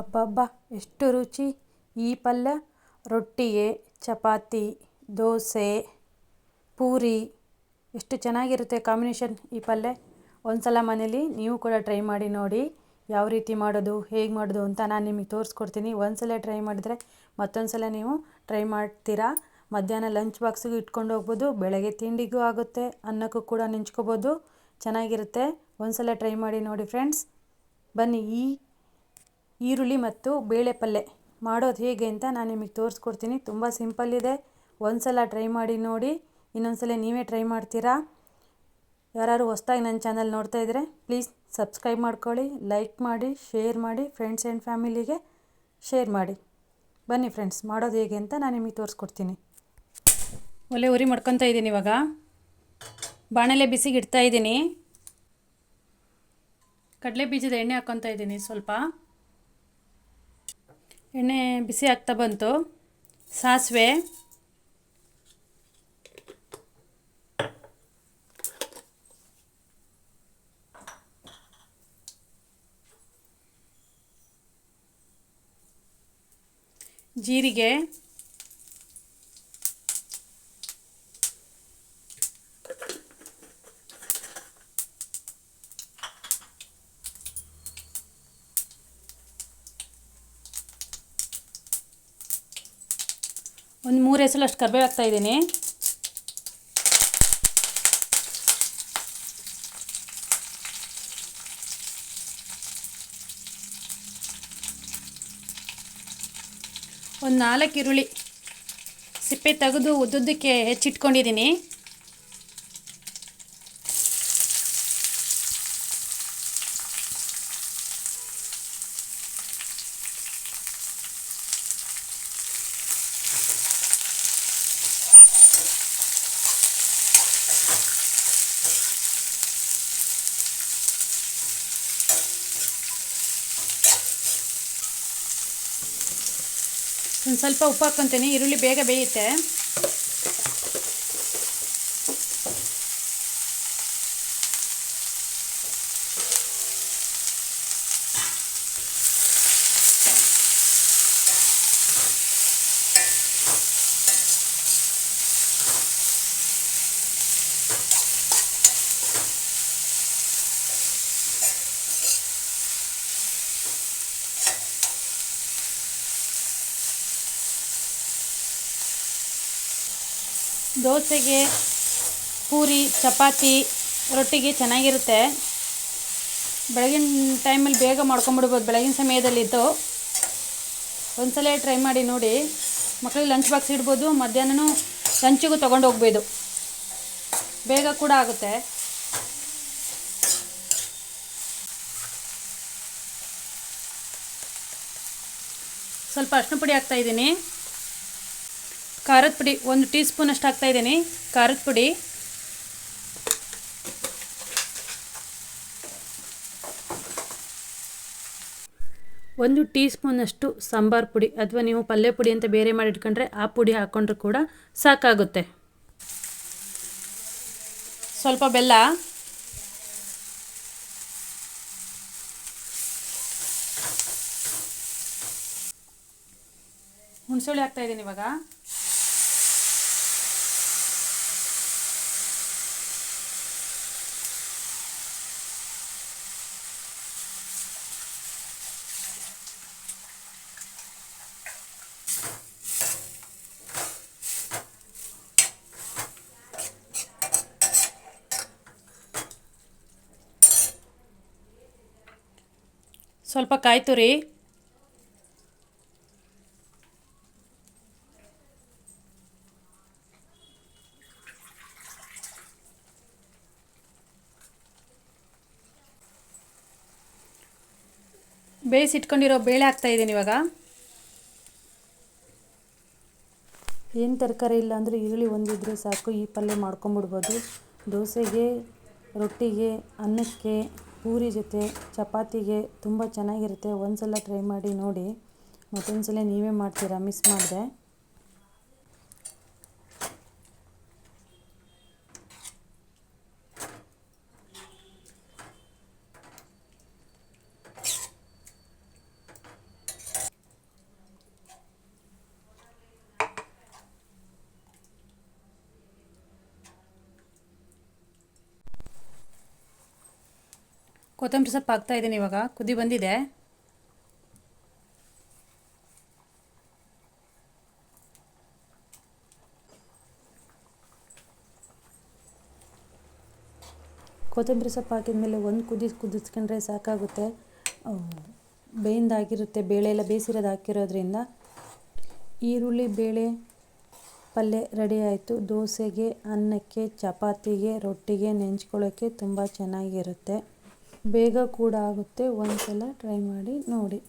ಅಬ್ಬಬ್ಬಾ, ಎಷ್ಟು ರುಚಿ. ಈ ಪಲ್ಯ, ರೊಟ್ಟಿಗೆ, ಚಪಾತಿ, ದೋಸೆ, ಪೂರಿ. ಎಷ್ಟು ಚೆನ್ನಾಗಿರುತ್ತೆ ಕಾಂಬಿನೇಷನ್ ಈ ಪಲ್ಯ. ಒಂದು ಸಲ ಮನೇಲಿ ನೀವು ಕೂಡ ಟ್ರೈ ಮಾಡಿ ನೋಡಿ ಯಾವ ರೀತಿ ಮಾಡೋದು, ಹೇಗೆ ಮಾಡೋದು ಅಂತ ನಾನು ನಿಮಗೆ ತೋರಿಸ್ಕೊಡ್ತೀನಿ. ಒಂದು ಸಲ ಟ್ರೈ ಮಾಡಿದರೆ ಮತ್ತೊಂದು ಸಲ ನೀವು ಟ್ರೈ ಮಾಡ್ತೀರಾ. ಮಧ್ಯಾಹ್ನ ಲಂಚ್ ಬಾಕ್ಸಿಗೂ ಇಟ್ಕೊಂಡು ಹೋಗ್ಬೋದು, ಬೆಳಗ್ಗೆ ತಿಂಡಿಗೂ ಆಗುತ್ತೆ, ಅನ್ನಕ್ಕೂ ಕೂಡ ನೆಂಚ್ಕೋಬೋದು. ಚೆನ್ನಾಗಿರುತ್ತೆ. ಒಂದು ಸಲ ಟ್ರೈ ಮಾಡಿ ನೋಡಿ ಫ್ರೆಂಡ್ಸ್. ಬನ್ನಿ, ಈ ಈರುಳ್ಳಿ ಮತ್ತು ಬೇಳೆ ಪಲ್ಯ ಮಾಡೋದು ಹೇಗೆ ಅಂತ ನಾನು ನಿಮಗೆ ತೋರಿಸ್ಕೊಡ್ತೀನಿ. ತುಂಬ ಸಿಂಪಲ್ ಇದೆ. ಒಂದು ಸಲ ಟ್ರೈ ಮಾಡಿ ನೋಡಿ. ಇನ್ನೊಂದು ಸಲ ನೀವೇ ಟ್ರೈ ಮಾಡ್ತೀರಾ? ಯಾರು ಹೊಸ್ದಾಗಿ ನನ್ನ ಚಾನಲ್ ನೋಡ್ತಾ ಇದ್ದರೆ ಪ್ಲೀಸ್ ಸಬ್ಸ್ಕ್ರೈಬ್ ಮಾಡ್ಕೊಳ್ಳಿ, ಲೈಕ್ ಮಾಡಿ, ಶೇರ್ ಮಾಡಿ, ಫ್ರೆಂಡ್ಸ್ ಆ್ಯಂಡ್ ಫ್ಯಾಮಿಲಿಗೆ ಶೇರ್ ಮಾಡಿ. ಬನ್ನಿ ಫ್ರೆಂಡ್ಸ್, ಮಾಡೋದು ಹೇಗೆ ಅಂತ ನಾನು ನಿಮಗೆ ತೋರಿಸ್ಕೊಡ್ತೀನಿ. ಒಲೆ ಉರಿ ಮಾಡ್ಕೊತಾ ಇದ್ದೀನಿ ಇವಾಗ. ಬಾಣಲೆ ಬಿಸಿಗೆ ಇಡ್ತಾ ಇದ್ದೀನಿ. ಕಡಲೆ ಬೀಜದ ಎಣ್ಣೆ ಹಾಕ್ಕೊತಾ ಇದ್ದೀನಿ ಸ್ವಲ್ಪ. ಎಣ್ಣೆ ಬಿಸಿ ಆಗ್ತಾ ಬಂತು. ಸಾಸಿವೆ. ಜೀರಿಗೆ. ಒಂದು ಮೂರು ಹೆಸರು ಅಷ್ಟು ಕರ್ಬೇವು ಹಾಕ್ತಾ ಇದ್ದೀನಿ. ಒಂದು ನಾಲ್ಕು ಈರುಳ್ಳಿ ಸಿಪ್ಪೆ ತೆಗೆದು ಉದ್ದುದ್ದಕ್ಕೆ ಹೆಚ್ಚಿಟ್ಕೊಂಡಿದ್ದೀನಿ. ಒಂದು ಸ್ವಲ್ಪ ಉಪ್ಪು ಹಾಕ್ಕೊತೀನಿ ಈರುಳ್ಳಿ ಬೇಗ ಬೇಯುತ್ತೆ. ದೋಸೆಗೆ ಪೂರಿ, ಚಪಾತಿ, ರೊಟ್ಟಿಗೆ ಚೆನ್ನಾಗಿರುತ್ತೆ. ಬೆಳಗಿನ ಟೈಮಲ್ಲಿ ಬೇಗ ಮಾಡ್ಕೊಂಬಿಡ್ಬೋದು ಬೆಳಗಿನ ಸಮಯದಲ್ಲಿದ್ದು ಒಂದ್ಸಲ ಟ್ರೈ ಮಾಡಿ ನೋಡಿ. ಮಕ್ಕಳಿಗೆ ಲಂಚ್ ಬಾಕ್ಸ್ ಇಡ್ಬೋದು. ಮಧ್ಯಾಹ್ನನೂ ಲಂಚಿಗೂ ತೊಗೊಂಡು ಹೋಗ್ಬೋದು. ಬೇಗ ಕೂಡ ಆಗುತ್ತೆ. ಸ್ವಲ್ಪ ಅರ್ಶಿನ ಪುಡಿ ಹಾಕ್ತಾಯಿದ್ದೀನಿ ಖಾರದ ಪುಡಿ ಒಂದು ಟೀ ಸ್ಪೂನಷ್ಟು ಹಾಕ್ತಾಯಿದ್ದೀನಿ ಖಾರದ ಪುಡಿ. ಒಂದು ಟೀ ಸ್ಪೂನಷ್ಟು ಸಾಂಬಾರು ಪುಡಿ ಅಥವಾ ನೀವು ಪಲ್ಯ ಪುಡಿ ಅಂತ ಬೇರೆ ಮಾಡಿ ಇಟ್ಕೊಂಡ್ರೆ ಆ ಪುಡಿ ಹಾಕ್ಕೊಂಡ್ರೆ ಕೂಡ ಸಾಕಾಗುತ್ತೆ. ಸ್ವಲ್ಪ ಬೆಲ್ಲ. ಹುಣಸೆಹುಳಿ ಹಾಕ್ತಾಯಿದ್ದೀನಿ ಇವಾಗ. ಸ್ವಲ್ಪ ಕಾಯಿ ತುರಿ ಬೇಯಿಸಿಟ್ಕೊಂಡಿರೋ ಬೇಳೆ ಆಗ್ತಾ ಇದ್ದೀನಿ ಇವಾಗ. ಏನು ತರಕಾರಿ ಇಲ್ಲ ಅಂದರೆ ಈರುಳ್ಳಿ ಒಂದಿದ್ರೆ ಸಾಕು. ಈ ಪಲ್ಯ ಮಾಡ್ಕೊಂಬಿಡ್ಬೋದು. ದೋಸೆಗೆ, ರೊಟ್ಟಿಗೆ, ಅನ್ನಕ್ಕೆ ಪೂರಿ ಜೊತೆ ಚಪಾತಿಗೆ ತುಂಬ ಚೆನ್ನಾಗಿರುತ್ತೆ. ಒಂದ್ಸಲ ಟ್ರೈ ಮಾಡಿ ನೋಡಿ. ಮತ್ತೊಂದು ಸಲ ನೀವೇ ಮಾಡ್ತೀರಾ? ಮಿಸ್ ಮಾಡಿದೆ. ಕೊತ್ತಂಬರಿ ಸೊಪ್ಪು ಹಾಕ್ತಾ ಇದ್ದೀನಿ ಇವಾಗ. ಕುದಿ ಬಂದಿದೆ. ಕೊತ್ತಂಬರಿ ಸೊಪ್ಪು ಹಾಕಿದ್ಮೇಲೆ ಒಂದು ಕುದಿ ಕುದಿಸ್ಕೊಂಡ್ರೆ ಸಾಕಾಗುತ್ತೆ. ಬೇಯಿಂದಾಗಿರುತ್ತೆ ಬೇಳೆ ಎಲ್ಲ ಬೇಯಿಸಿರೋದು ಹಾಕಿರೋದ್ರಿಂದ. ಈರುಳ್ಳಿ, ಬೇಳೆ ಪಲ್ಯ ರೆಡಿ ಆಯಿತು. ದೋಸೆಗೆ, ಅನ್ನಕ್ಕೆ, ಚಪಾತಿಗೆ, ರೊಟ್ಟಿಗೆ ನೆಂಚ್ಕೊಳ್ಳೋಕ್ಕೆ ತುಂಬ ಚೆನ್ನಾಗಿರುತ್ತೆ. ಬೇಗ ಕೂಡ ಆಗುತ್ತೆ. ಒಂದು ಸಲ ಟ್ರೈ ಮಾಡಿ ನೋಡಿ.